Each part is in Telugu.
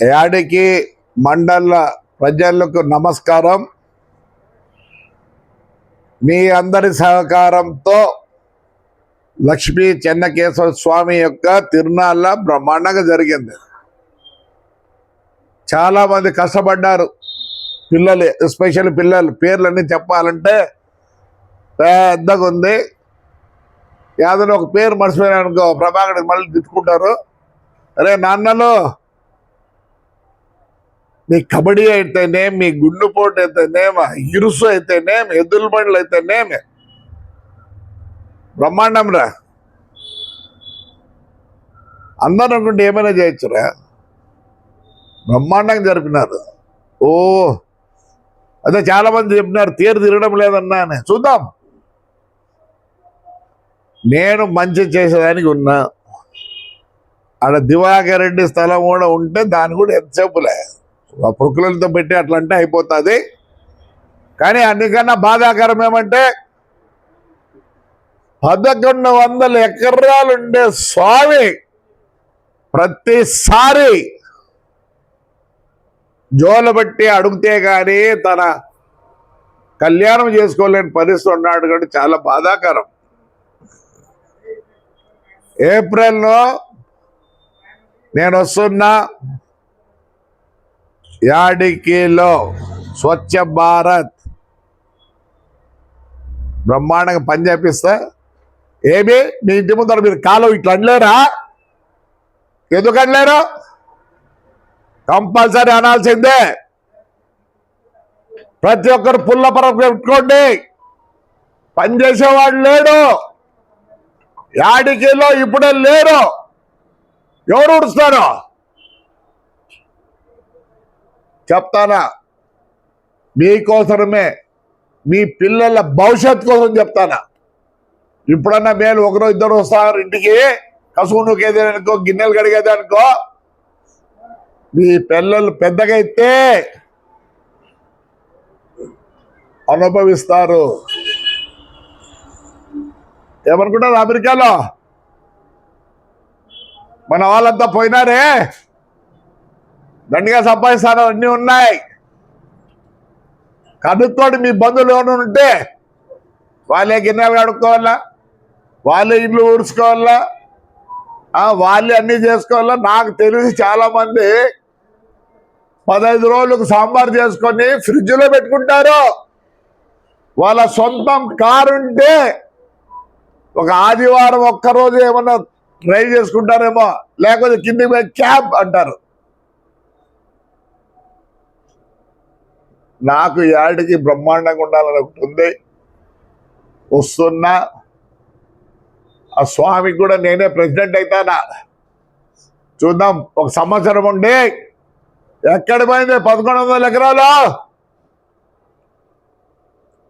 యాడికి మండల ప్రజలకు నమస్కారం. మీ అందరి సహకారంతో లక్ష్మీ చెన్నకేశ్వర స్వామి యొక్క తిరునాళ్ళ బ్రహ్మాండంగా జరిగింది. చాలా మంది కష్టపడ్డారు పిల్లలు ఎస్పెషల్ పిల్లలు పేర్లన్నీ చెప్పాలంటే పెద్దగా ఉంది ఏదైనా ఒక పేరు మర్చిపోయాను అనుకో ప్రభాకర్ మళ్ళీ తిట్టుకుంటారు. అరే నాన్నలు మీ కబడ్డీ అయితేనే మీ గుండుపోటు అయితేనేమి ఇరుసు అయితేనేమి ఎద్దుల బండ్లు అయితేనేమి బ్రహ్మాండం రా. అందరూ అనుకుంటే ఏమైనా చేయొచ్చురా? బ్రహ్మాండంగా జరిపినారు. ఓ అదే చాలా మంది చెప్పినారు తీరు తిరగడం లేదన్నా అని. చూద్దాం. నేను మంచి చేసేదానికి ఉన్నా. ఆడ దివాకర్ రెడ్డి స్థలం కూడా ఉంటే దాన్ని కూడా ఎంతసేపులే ఆ పెట్టి అట్లా అంటే అయిపోతుంది. కానీ అన్నికన్నా బాధాకరం ఏమంటే పదకొండు వందల ఎకరాలుండే స్వామి ప్రతిసారి జోలబట్టి అడుగుతే కానీ తన కళ్యాణం చేసుకోలేని పరిస్థితి ఉన్నాడు కాబట్టి చాలా బాధాకరం. ఏప్రిల్లో నేను వస్తున్నా యాడికిలో స్వచ్ఛ భారత్. బ్రహ్మాండంగా పని చేపిస్తే. ఏమి? మీ ఇంటి ముందర మీరు కాలం ఇట్లా అనలేరా? ఎందుకు అనలేరు? కంపల్సరీ అనాల్సిందే. ప్రతి ఒక్కరు పుల్ల పరం పెట్టుకోండి. పనిచేసేవాడు లేడు. యాడికిలో ఇప్పుడే లేరు. ఎవరు ఉడుస్తారు చెప్తానా? మీకోసమే మీ పిల్లల భవిష్యత్ కోసం చెప్తానా? ఇప్పుడన్నా మేలు ఒకరో ఇద్దరు వస్తారు ఇంటికి? కసువు నూకేదానికో గిన్నెలు కడిగేదానికో మీ పిల్లలు పెద్దగా అయితే అనుభవిస్తారు. ఏమనుకుంటారు అమెరికాలో? మన వాళ్ళంతా పోయినారే? దండిగా సంపాదిస్తాను అన్నీ ఉన్నాయి. కనుక్కోండి మీ బంధువులు ఉంటే వాళ్ళే గిన్నెలు కడుక్కోవాలా? వాళ్ళే ఇల్లు ఊడ్చుకోవాలా? వాళ్ళే అన్నీ చేసుకోవాలా? నాకు తెలిసి చాలామంది పదహైదు రోజులకు సాంబార్ చేసుకొని ఫ్రిడ్జ్లో పెట్టుకుంటారు. వాళ్ళ సొంతం కారు ఉంటే ఒక ఆదివారం ఒక్కరోజు ఏమన్నా డ్రైవ్ చేసుకుంటారేమో లేకపోతే కిందికి క్యాబ్ అంటారు. నాకు యాడికి బ్రహ్మాండంగా ఉండాలని ఒకటి ఉంది. వస్తున్నా ఆ స్వామికి కూడా నేనే ప్రెసిడెంట్ అవుతానా చూద్దాం ఒక సంవత్సరం ఉండి ఎక్కడ పోయింది పదకొండు వందల ఎకరాలు?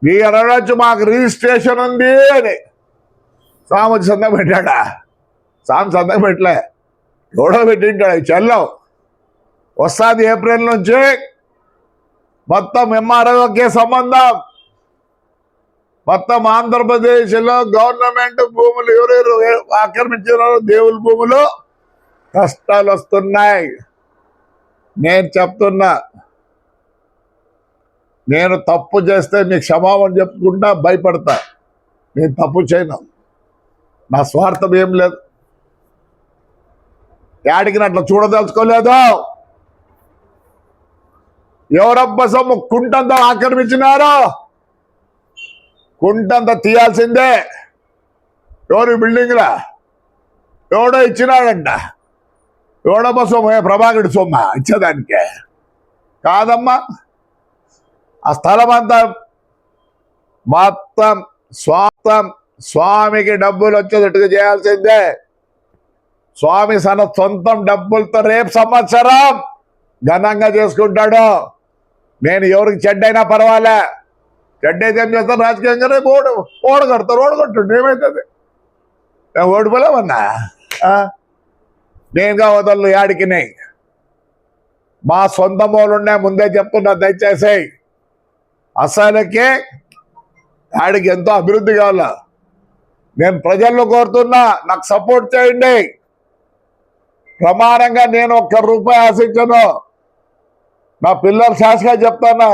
నీ అనవచ్చు మాకు రిజిస్ట్రేషన్ ఉంది అని. స్వామి వచ్చి సంతకం పెట్టాడా? స్వామి సంతకం పెట్టలే. ఎవడో పెట్టింటాడు చెల్లం. వస్తుంది ఏప్రిల్ నుంచి మొత్తం ఎంఆర్ఓకే సంబంధం. మొత్తం ఆంధ్రప్రదేశ్లో గవర్నమెంట్ భూములు ఎవరెవరు ఆక్రమించారో దేవుల భూములు కష్టాలు వస్తున్నాయి. నేను చెప్తున్నా నేను తప్పు చేస్తే మీకు క్షమాపణ చెప్పుకుంటా భయపడతా. నేను తప్పు చేయను. నా స్వార్థం ఏం లేదు. యాడికి అట్లా చూడదలుచుకోలేదు? ఎవరబ్బ సొమ్ము? కుంటంతా ఆక్రమించినారో? కుంటంతా తీయాల్సిందే. ఎవరు బిల్డింగ్లా? ఎవడో ఇచ్చినాడంట. ఎవడబ్బ సొమ్ము? ఏ ప్రభాకరుడి సొమ్మ? ఇచ్చేదానికే. కాదమ్మా. ఆ స్థలం అంతా మొత్తం స్వాతం స్వామికి డబ్బులు వచ్చేటట్టుగా చేయాల్సిందే. స్వామి తన సొంతం డబ్బులతో రేపు సంవత్సరం ఘనంగా చేసుకుంటాడు. నేను ఎవరికి చెడ్డైనా పర్వాలే. చెడ్డైతే ఏం చేస్తాను? రాజకీయంగానే ఓడు ఓడగడతారు ఓడగొట్టుంటే ఏమవుతుంది నేను ఓడిపోలేమన్నా? నేనుగా వదలు యాడికి మా సొంత మూలుండే ముందే చెప్తున్నా దయచేసి. అసలుకే ఆడికి ఎంతో అభివృద్ధి కావాల. నేను ప్రజల్లో కోరుతున్నా నాకు సపోర్ట్ చేయండి. ప్రమాణంగా నేను ఒక్క రూపాయి ఆశించను. నా పిల్లలు శాసగా చెప్తానా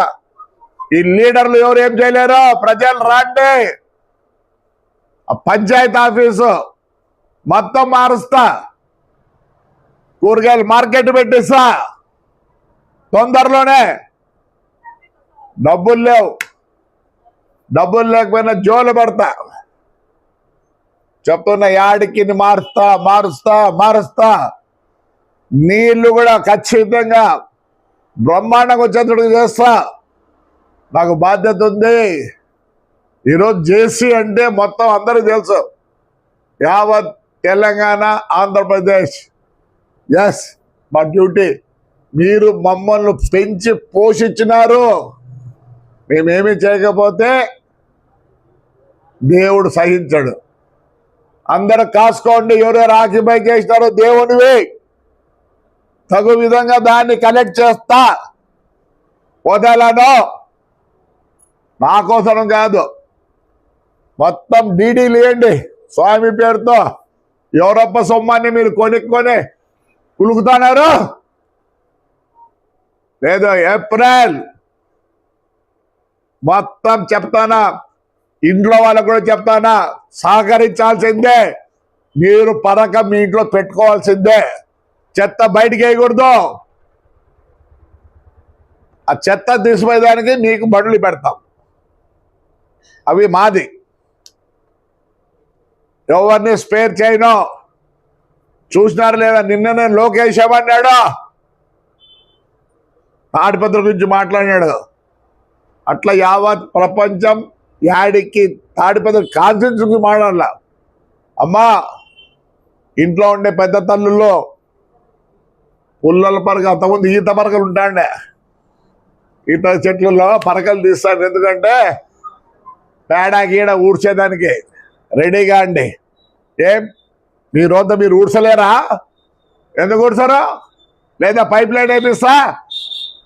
ఈ లీడర్లు ఎవరు ఏం చేయలేరు? ప్రజలు రాండి. పంచాయతీ ఆఫీసు మొత్తం మారుస్తా. కూరగాయలు మార్కెట్ పెట్టిస్తా. తొందరలోనే డబ్బులు లేవు. డబ్బులు లేకపోయినా జోలు పడతా. చెప్తున్న యాడికి మారుస్తా మారుస్తా మారుస్తా. నీళ్ళు కూడా ఖచ్చితంగా బ్రహ్మాండంగా వచ్చేటట్టు చేస్తా. నాకు బాధ్యత ఉంది. ఈరోజు జేసీ అంటే మొత్తం అందరూ తెలుసు. యావత్ తెలంగాణ ఆంధ్రప్రదేశ్. ఎస్ మా డ్యూటీ మీరు మమ్మల్ని పెంచి పోషించినారు. మేమేమి చేయకపోతే దేవుడు సహించడు. అందరు కాసుకోండి ఎవరెవరు ఆక్యుపై చేసినారో దేవునివి. తగు విధంగా దాన్ని కలెక్ట్ చేస్తా. వదలను. నా కోసం కాదు. మొత్తం డీడీలు ఇవ్వండి స్వామి పేరుతో ఎవరప్ప సొమ్మాన్ని మీరు కొనుక్కొని కులుకుతున్నారు. లేదు ఏప్రిల్. మొత్తం చెప్తానా. ఇంట్లో వాళ్ళకు కూడా చెప్తానా. సహకరించాల్సిందే. మీరు పథకం మీ ఇంట్లో పెట్టుకోవాల్సిందే. చెత్త బయటికి వేయకూడదు. ఆ చెత్త తీసిపోయేదానికి నీకు బండ్లు పెడతాం. అవి మాది. ఎవరిని స్పేర్ చేయను. చూసినారు లేదా? నిన్ననే లోకేష్ ఏమన్నాడు తాడిపత్రి గురించి మాట్లాడినాడు. అట్లా యావత్ ప్రపంచం యాడికి తాడిపత్ర కాన్ఫరెన్స్ గురించి మాట్లాడాల. అమ్మా ఇంట్లో ఉండే పెద్ద తల్లుల్లో పుల్లల పరక అంతకుముందు ఈత పరకలు ఉంటాండే ఈత చెట్లలో పరకలు తీస్తాను ఎందుకంటే పేడ గీడ ఊడ్చేదానికి రెడీగా అండి. ఏం? మీ రోజు మీరు ఊడ్చలేరా? ఎందుకు ఊడ్చరు? లేదా పైప్ లైన్ వేపిస్తా?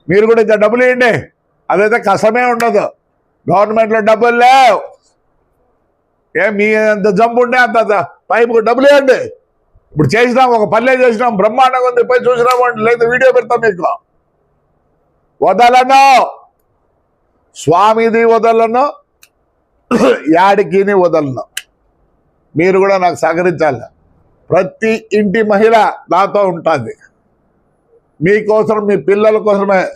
మీరు కూడా ఇంత డబ్బులు ఇవ్వండి. అదైతే కష్టమే ఉండదు. గవర్నమెంట్లో డబ్బులు లేవు. ఏం? మీ అంత జంపు ఉంటే అంత పైపు డబ్బులు ఇవ్వండి. ఇప్పుడు చేసినాం ఒక పల్లె చేసినాం బ్రహ్మాండంగా ఉంది పోయి చూసినామండి లేదా వీడియో పెడతాం మీకు. వదలను. స్వామిది వదలను యాడికిని వదలను. మీరు కూడా నాకు సహకరించాలి. ప్రతి ఇంటి మహిళ నాతో ఉంటుంది. మీకోసం మీ పిల్లల కోసమే.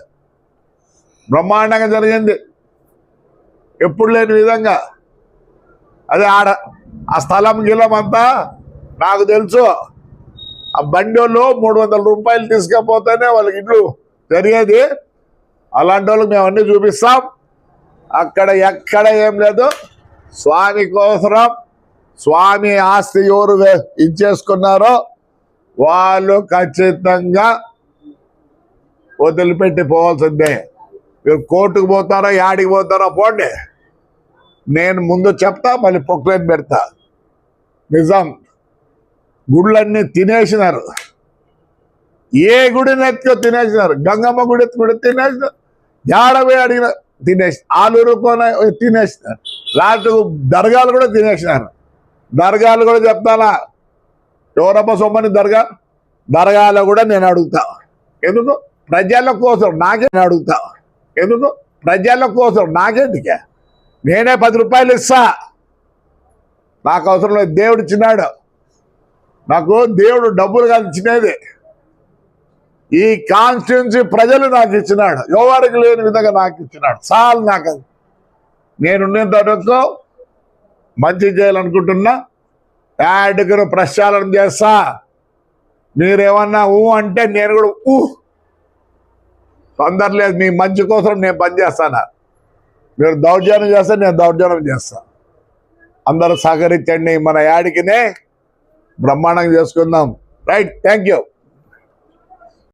బ్రహ్మాండంగా జరిగింది. ఎప్పుడు లేని విధంగా. అదే ఆడ ఆ స్థలం గిలం అంతా నాకు తెలుసు. ఆ బండిలో మూడు వందల రూపాయలు తీసుకపోతేనే వాళ్ళకి ఇల్లు జరిగేది. అలాంటి వాళ్ళకి మేము అన్నీ చూపిస్తాం. అక్కడ ఎక్కడ ఏం లేదు. స్వామి కోసరం స్వామి ఆస్తి ఎవరు వే- ఇచ్చేసుకున్నారో వాళ్ళు ఖచ్చితంగా వదిలిపెట్టి పోవాల్సిందే. మీరు కోర్టుకు పోతారో యాడికి పోతారో పోండి. నేను ముందు చెప్తా మళ్ళీ పొక్కులేని పెడతా. నిజం. గుళ్ళన్నీ తినేసినారు. ఏ గుడిని ఎత్తుకో తినేసినారు. గంగమ్మ గుడి ఎత్తు కూడా తినేసినారు. ఏడవే అడిగిన తినేసి ఆలూరు కోన తినేసినారు. లాంటి దర్గాలు కూడా తినేసినారు. దర్గాలు కూడా చెప్తానా? ఎవరమ్మ సొమ్మని దర్గా? దర్గాలో కూడా నేను అడుగుతా. ఎందుకు? ప్రజల కోసం నాకే నేను అడుగుతా. ఎందుకు? ప్రజల కోసం నాకేంటికే నేనే పది రూపాయలు ఇస్తా. నాకు అవసరం లేదు. దేవుడు ఇచ్చినాడు. నాకు దేవుడు డబ్బులు కాదు ఇచ్చినది. ఈ కాన్స్టిట్యున్సీ ప్రజలు నాకు ఇచ్చినాడు. ఎవరికి లేని విధంగా నాకు ఇచ్చినాడు. చాలు నాకు అది. నేనున్నంత వరకు మంచి చేయాలనుకుంటున్నా. యాడ్కి ప్రక్షాళన చేస్తా. మీరేమన్నా ఊ అంటే నేను కూడా ఊ. తొందరలేదు మీ మంచి కోసం నేను పనిచేస్తాను మీరు దౌర్జన్యం చేస్తే నేను దౌర్జన్యం చేస్తాను అందరూ సహకరించండి మన యాడికినే బ్రహ్మాండంగా చేసుకుందాం. Right thank you